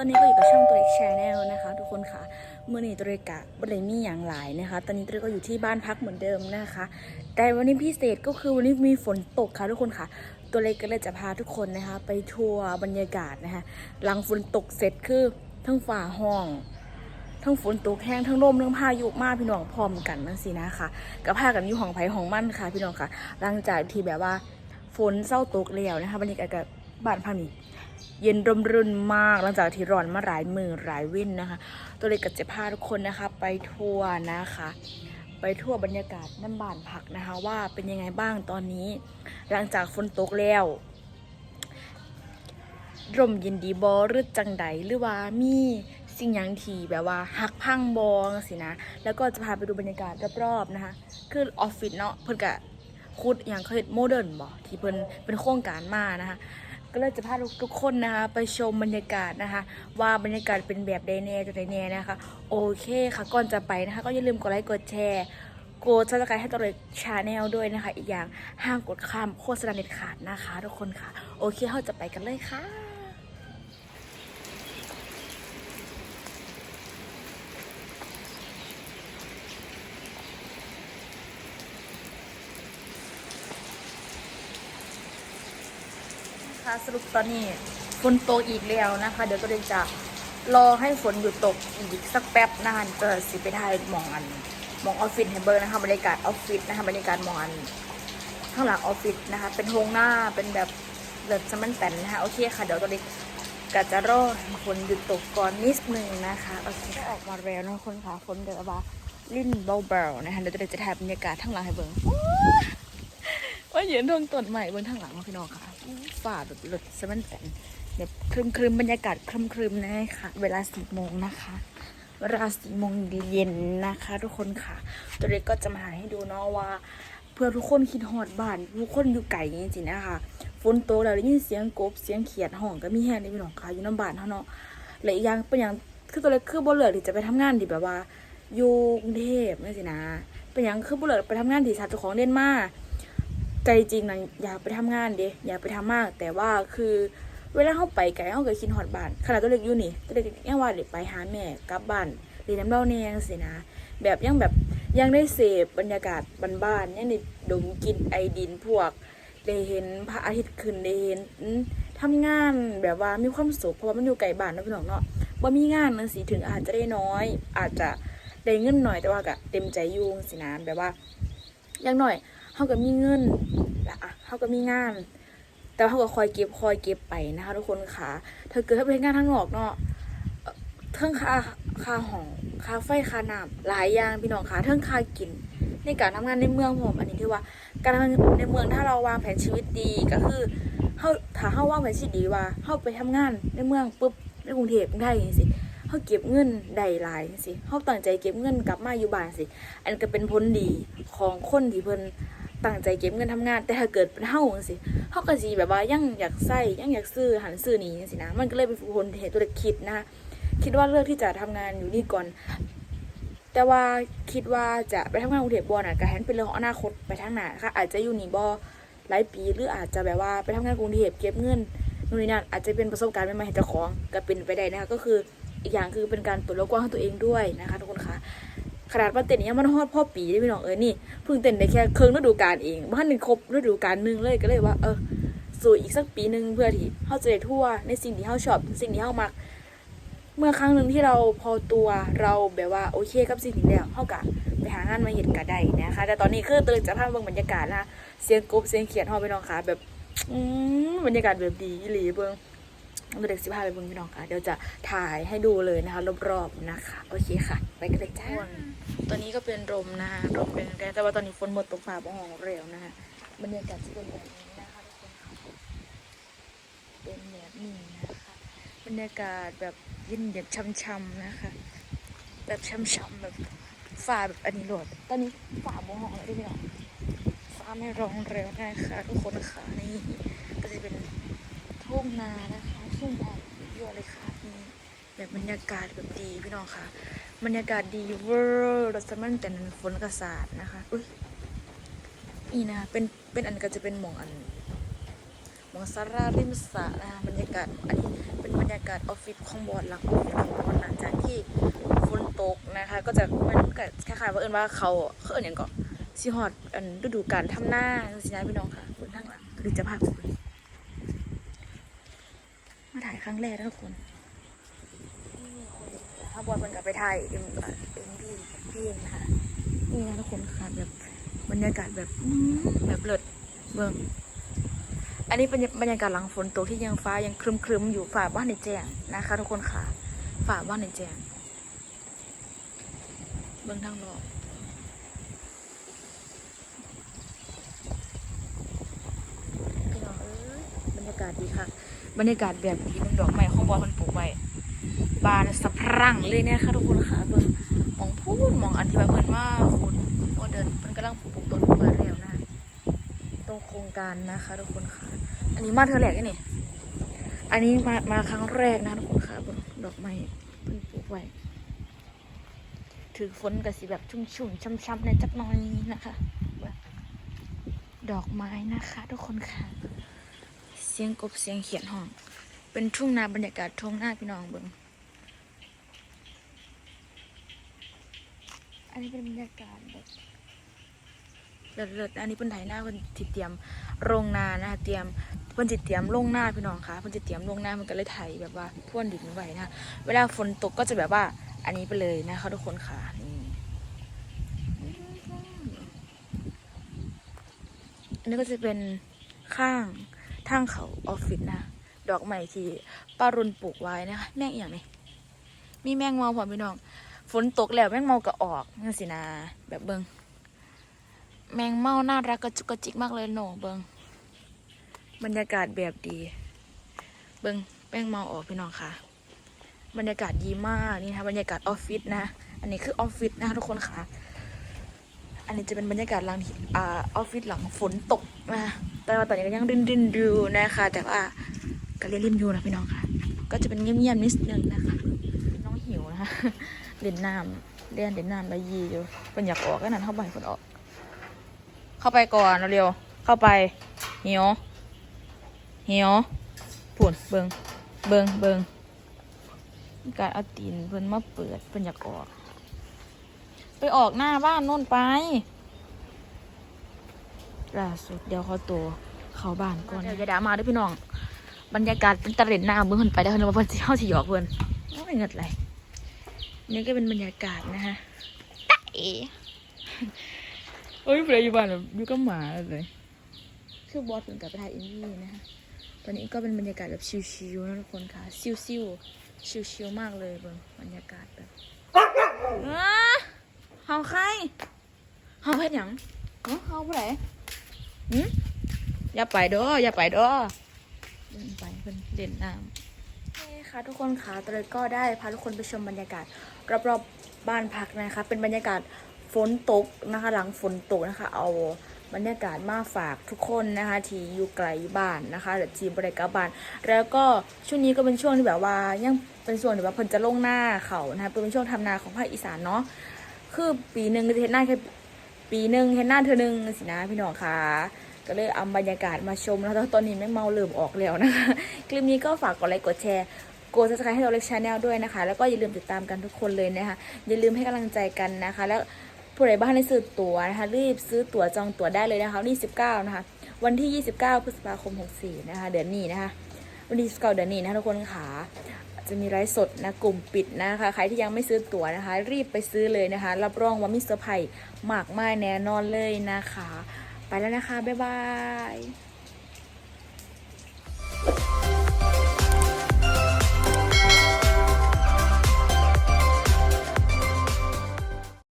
อนนี้ก็อยู่กับช่องตัวเอกชาแนลนะคะ ทุกคนค่ะเมื่อนี้ตัวเรกะบริมีอย่างหลายนะคะ ตอนนี้ตัวเรกก็อยู่ที่บ้านพักเหมือนเดิมนะคะ แต่วันนี้พิเศษก็คือวันนี้มีฝนตกค่ะทุกคนค่ะ ตัวเล็กก็เลยจะพาทุกคนนะคะ ไปทัวร์บรรยากาศนะคะ หลังฝนตกเสร็จคือทั้งฝ่าห้องทั้งฝนตกแห้งทั้งลมทั้งพายุมากพี่น้องพร้อมกันนั่นสินะคะก็พากันอยู่ห้องไผ่ห้องมั่นค่ะ พี่น้องค่ะ หลังจากที่แบบว่าฝนเศร้าตกแล้วนะคะบรรยากาศกับบ้านพักนี้ เย็นร่มรื่นมากหลังจากที่ร้อนมาหลายมือหลายวินนะคะ ตัวเล็กก็จะพาทุกคนนะคะ ไปทัวร์นะคะ ไปทั่วบรรยากาศน้ำบานผักนะคะ ว่าเป็นยังไงบ้างตอนนี้ หลังจากฝนตกแล้วร่มเย็นดีบอหรือจังใดหรือว่ามีสิ่งหยังทีแบบว่าหักพังบอสินะ แล้วก็จะพาไปดูบรรยากาศรอบๆนะคะ คือออฟฟิศเนาะเพิ่นกะคุดอย่างเขาเห็นโมเดิร์นบอที่เพิ่นเป็นโครงการมานะคะ ก็เลยจะพาทุกคนนะคะ ไปชมบรรยากาศนะคะ ว่าบรรยากาศเป็นแบบใดแน่จะใดแน่นะคะ โอเคค่ะก่อนจะไปนะคะ ก็อย่าลืมกดไลค์กดแชร์กดซับสไครต์ให้ตัวเลยชาแนลด้วยนะคะ อีกอย่างห้ามกดข้ามโฆษณาเด็ดขาดนะคะ ทุกคนค่ะ โอเคเราจะไปกันเลยค่ะ ค่ะ สรุปตอนนี้ฝนตกอีกแล้วนะคะ เดี๋ยวก็เลยจะรอให้ฝนหยุดตกอีกสักแป๊บนะคะก็สิไปถ่ายหมองอันมองออฟฟิศให้เบิร์นะคะบรรยากาศออฟฟิศนะคะบรรยากาศหมองอันข้างหลังออฟฟิศนะคะ เป็นโฮงหน้าเป็นแบบเลิศสมันแตนนะคะโอเคค่ะเดี๋ยวตอนนี้ก็จะรอให้ฝนหยุดตกก่อนนิดนึงนะคะโอเคก็ออกมาแล้วนะคนค่ะฝนเดี๋ยวว่าลิ่นเบาๆนะคะเดี๋ยวจะถ่ายบรรยากาศข้างหลังให้เบิร์ ว่ายืนทงต้นใหม่บนทางหลังพี่น้องค่ะฝ่าหลุดหลุดสมันแสนแบบครึมครึมๆบรรยากาศครึมครึมๆนะคะเวลาสี่โมงนะคะเวลาสี่โมงเย็นนะคะ ทุกคนค่ะ ตัวเล็กก็จะมาถ่าให้ดูเนาะว่า เพื่อทุกคนคิดฮอดบ้านทุกคนอยู่ไกลจริงๆนะคะฝนตกแล้วได้ยินเสียงกบเสียงเขียดห้องก็มีแห้งในพี่น้องค่ะอยู่น้ำบ้านเท่าเนาะและอีกอย่างเป็นอย่างคือตัวเล็กคือบ่เลือกที่จะไปทำงานที่แบบว่า อยู่กรุงเทพนี่สินะ เป็นอย่างคือบ่เลือกไปทำงานที่สาเจ้าของเด่นมาก ใจจริงนะอยากไปทำงานเด้อยากไปทำมาก แต่ว่าคือเวลาเข้าไปไกลเข้าก็คิดฮอดบ้านขนาดตัวเล็กอยู่นี่ตัวเล็กยังว่าเด็กไปหาแม่กลับบ้านเรียนน้ำเล่าแนงสินะ แบบยังแบบยังได้เสพบรรยากาศบ้านๆยังได้ดมกลินไอดินพวกได้เห็นพระอาทิตย์ขึ้นได้เห็นทำงานแบบว่ามีความสุขเพราะว่ามันอยู่ไกลบ้านนะพี่น้องเนาะว่ามีงานนั่นสิถึงอาจจะได้น้อย อาจจะได้เงินหน่อยแต่ว่าก็เต็มใจยุ่งสินะแบบว่าอยังหน่อย เขาก็มีเงินละอะเขาก็มีงาน แต่ว่าเขาก็คอยเก็บคอยเก็บไปนะคะทุกคนค่ะถ้าเกิดถ้าเป็นงานทางนอกเนาะเทิงค่าค่าห้องค่าไฟค่าน้ำหลายอย่างพี่น้องค่ะเทิงค่ากินในการทำงานในเมืองผมอันนี้ที่ว่าการทำงานในเมืองถ้าเราวางแผนชีวิตดีก็คือเขาถ้าเขาวางแผนชีวิตดีว่าเขาไปทำงานในเมืองปุ๊บในกรุงเทพกรุงไทยอย่างนี้สิเขาเก็บเงินได้หลายจังสิเขาตั้งใจเก็บเงินกลับมาอยู่บ้านสิอันนก็เป็นผลดีของคนที่เพิ่น ตั้งใจเก็บเงินทำงาน แต่ถ้าเกิดเป็นเฮาจังซี่เฮาก็สิแบบว่ายังอยากใส่ยังอยากซื้อหันซื้อนี่จังซี่นะมันก็เลยเป็นผลเหตุตัวเล็กคิดนะคะคิดว่าเลือกที่จะทำงานอยู่นี่ก่อน แต่ว่าคิดว่าจะไปทำงานกรุงเทพบ่น่ะก็แฮนเป็นเรื่องของอนาคตไปทางหน้าค่ะอาจจะอยู่นี่บ่หลายปีหรืออาจจะแบบว่าไปทำงานกรุงเทพเก็บเงินนู่นนี่นั่นอาจจะเป็นประสบการณ์ใหม่ๆให้เจ้าของก็เป็นไปได้นะคะก็คืออีกอย่างคือเป็นการเปิดโลกกว้างให้ตัวเองด้วยนะคะทุกคนค่ะ ขนาดว่าเต้นยังมันฮอดพ่อปีได้พี่น้องเอ้ยนี่เพิ่งเต้นได้แค่ครึ่งฤดูกาลเองบ้านหนึ่งครบฤดูกาลหนึ่งเลยก็เลยว่า เออสู่อีกสักปีหนึ่งเพื่อที่เขาจะได้ทั่วในสิ่งที่เขาชอบสิ่งที่เขามัก เมื่อครั้งหนึ่งที่เราพอตัวเราแบบว่าโอเคกับสิ่งนี้แล้วเขากะไปหางานมาเห็นกันได้นะคะแต่ตอนนี้คือตื่นจากภาพเบิ่งบรรยากาศนะคะเสียงกบเสียงเขียดฮอดพี่น้องค่ะแบบอืมบรรยากาศแบบดีอีหลีเบิ่ง เด็กสิพาไปบิ่งพี่น้องค่ะ เดี๋ยวจะถ่ายให้ดูเลยนะคะ รอบๆนะคะ โอเคค่ะ ไปกันเลยจ้าตอนนี้ก็เป็นลมนะคะลมเป็นแดดแต่ว่าตอนนี้ฝนหมดตกฟ้าบ้องเร็วนะคะบรรยากาศจะเป็นแบบนี้นะคะทุกคนค่ะเป็นแบบนี้นะคะ บรรยากาศแบบเย็นแบบช่ำๆนะคะ แบบช่ำๆแบบฟ้าแบบอันนี้โหลด ตอนนี้ฟ้าบ้องเลยพี่น้องฟ้าไม่ร้องเร็วนะคะทุกคนค่ะนี่ก็จะเป็นทุ่งนานะคะ ยอะเลยค่ะนี่แบบบรรยากาศแบบดีพี่น้องค่ะ บรรยากาศดีเวอร์รสมันแต่นั้นฝนกระสาดนะคะอุ้ยนี่นะคะเป็นเป็นอันก็จะเป็นหมองอันหมองซาร่าริมสระนะคะบรรยากาศอันนี้เป็นบรรยากาศออฟฟิศของบอร์ดหลังออฟฟิศของบอร์ดหลังจากที่ฝนตกนะคะ ก็จะมันก็คล้ายๆว่าเอิญว่าเขาเขาเอิญอย่างก่อนซีฮอดอันฤดูการทำหน้าสินะพี่น้องค่ะบนทางหลังหรือจะพาไปดู มาถ่ายครั้งแรกนะทุกคนถ้าบอลมันกลับไปถ่ายเอ็มเอ็มพีพี่นะคะนี่นะทุกคนค่ะแบบบรรยากาศแบบอื้อแบบเลิศเบิ่งอันนี้เป็นบรรยากาศหลังฝนตกที่ยังฟ้ายังครึมๆอยู่ฝ่าบ้านในแจ้งนะคะ ทุกคนค่ะฝ่าบ้านในแจ้งเบื้องทางรอบพี่น้องเอ้ยบรรยากาศดีค่ะ บรรยากาศแบบดีมันดอกไม้ของบอลมันปลูกไว้บานสะพรั่งเลยเนี่ยค่ะทุกคนค่ะเบิ่งมองพูดมองอันที่ว่าเพิ่นว่าคุณว่าเดินเพิ่นกำลังปลูกต้นไม้แล้วนะตรงโครงการนะคะทุกคนค่ะ อันนี้มาเธอแหลกนี่อันนี้มามาครั้งแรกนะทุกคนค่ะบนดอกไม้เพิ่งปลูกไว้ถือฝนกับสีแบบชุ่มๆช่ำๆในจักน้อยนะคะดอกไม้นะคะ ทุกคนค่ะ สียงกบเสียงเขียนห้อง เป็นทุ่งนาบรรยากาศทุ่งหน้าพี่น้องเบิงอันนี้เป็นบรรยากาศแบบเลิศๆอันนี้เป็นไถหน้าเพิ่นจิเตรียมโรงนานะคะเตรียมเพิ่นจิเตรียมโรงหน้าพี่น้องคะเพิ่นจิเตรียมโรงหน้ามันก็เลยไถแบบว่าพ่วนดินไว้นะเวลาฝนตกก็จะแบบว่า อันนี้ไปเลยนะคะทุกคนค่ะนี่อันนี้ก็จะเป็นข้าง ทางเขาออฟฟิศนะดอกใหม่ที่ป้ารุนปลูกไว้นะคะแม่งอย่างนี้มีแมงเมาพร้อมพี่น้อง ฝนตกแล้วแมงเมาก็ออกนี่สินะแบบเบิงแมงเม่าน่ารักกระจุกกระจิกมากเลยโหนเบิงบรรยากาศแบบดี เบิงแมงเมาออกพี่น้องค่ะ บรรยากาศดีมากนี่นะคะบรรยากาศออฟฟิศนะอันนี้คือออฟฟิศนะทุกคนค่ะ อันนี้จะเป็นบรรยากาศหลังออฟฟิศหลังฝนตกนะ แต่ว่าตอนนี้ก็ยังดินดินอยู่นะคะ แต่ว่าก็เรียนริมอยู่นะพี่น้องค่ะ ก็จะเป็นเงียบๆนิดนึงนะคะ น้องหิวนะคะเล่นน้ำเล่นเล่นน้ำแล้วยีอยู่เป็นอยากออกก็นั่นเข้าไปคนออก เข้าไปก่อนเร็วเข้าไปเหียวเหียวปุ่นเบิงเบิงเบิงการเอาตีนเพิ่นมาเปิดเพิ่นอยากออก ไปออกหน้าบ้านโน่นไป ล่าสุดเดี๋ยวเขาตัวเข้าบ้านก่อนเดี๋ยวจะด่ามาด้วยพี่น้อง บรรยากาศเป็นตะเล่นหน้าเบิ่งเพิ่นไปได้วเพิ่นว่าเพิ่นสิเข้าสิหยอกเพิ่นโอ้ยเงิดไหลนี่ก็เป็นบรรยากาศนะฮะตะเอโอ้ยเปลอยู่บ้านแบบอยู่กับหมาเลยคือบอสเป็นกับไปถ่ายอินดี้นะคะตอนนี้ก็เป็นบรรยากาศแบบชิวๆนะทุกคนค่ะชิวๆชิวๆมากเลยบนบรรยากาศแบบอ้าเฮาใครเฮาเฮ็ดหยังเอ้าเฮาผู้ใด หืมอย่าไปเด้ออย่าไปเด้อเดินไปเพิ่นเล่นน้ำนี่ค่ะทุกคนค่ะตอนนี้ก็ได้พาทุกคนไปชมบรรยากาศรอบๆบ้านพักนะคะ เป็นบรรยากาศฝนตกนะคะ หลังฝนตกนะคะ เอาบรรยากาศมาฝากทุกคนนะคะ ที่อยู่ไกลบ้านนะคะหรือทีมบริการบ้าน แล้วก็ช่วงนี้ก็เป็นช่วงที่แบบว่ายังเป็นช่วงที่ว่าเพิ่นจะลงหน้าเขานะคะเป็นช่วงทำนาของภาคอีสานเนาะคือปีหนึ่งจะเห็นหน้าแค่ ปีหนึ่งเห็นหน้าเธอหนึ่งสินะพี่น้องค่ะก็เลยเอาบรรยากาศมาชมแล้วตอนนี้แม่เมาเริ่มออกแล้วนะคะคลิปนี้ก็ฝากกดไลค์กดแชร์กด subscribe ให้เราเล็กชาแนลด้วยนะคะ แล้วก็อย่าลืมติดตามกันทุกคนเลยนะคะ อย่าลืมให้กำลังใจกันนะคะ แล้วผู้ใดบ้านได้ซื้อตั๋วนะคะ รีบซื้อตั๋วจองตั๋วได้เลยนะคะวันที่19 นะคะ วันที่ 29 พฤษภาคม 64 นะคะ เดือนนี้นะคะ วันที่29เดือนนี้นะคะทุกคนค่ะ จะมีไลฟ์สดนะกลุ่มปิดนะคะ ใครที่ยังไม่ซื้อตั๋วนะคะ รีบไปซื้อเลยนะคะ รับรองว่ามีเซอร์ไพรส์มากมายแน่นอนเลยนะคะ ไปแล้วนะคะ บ๊ายบาย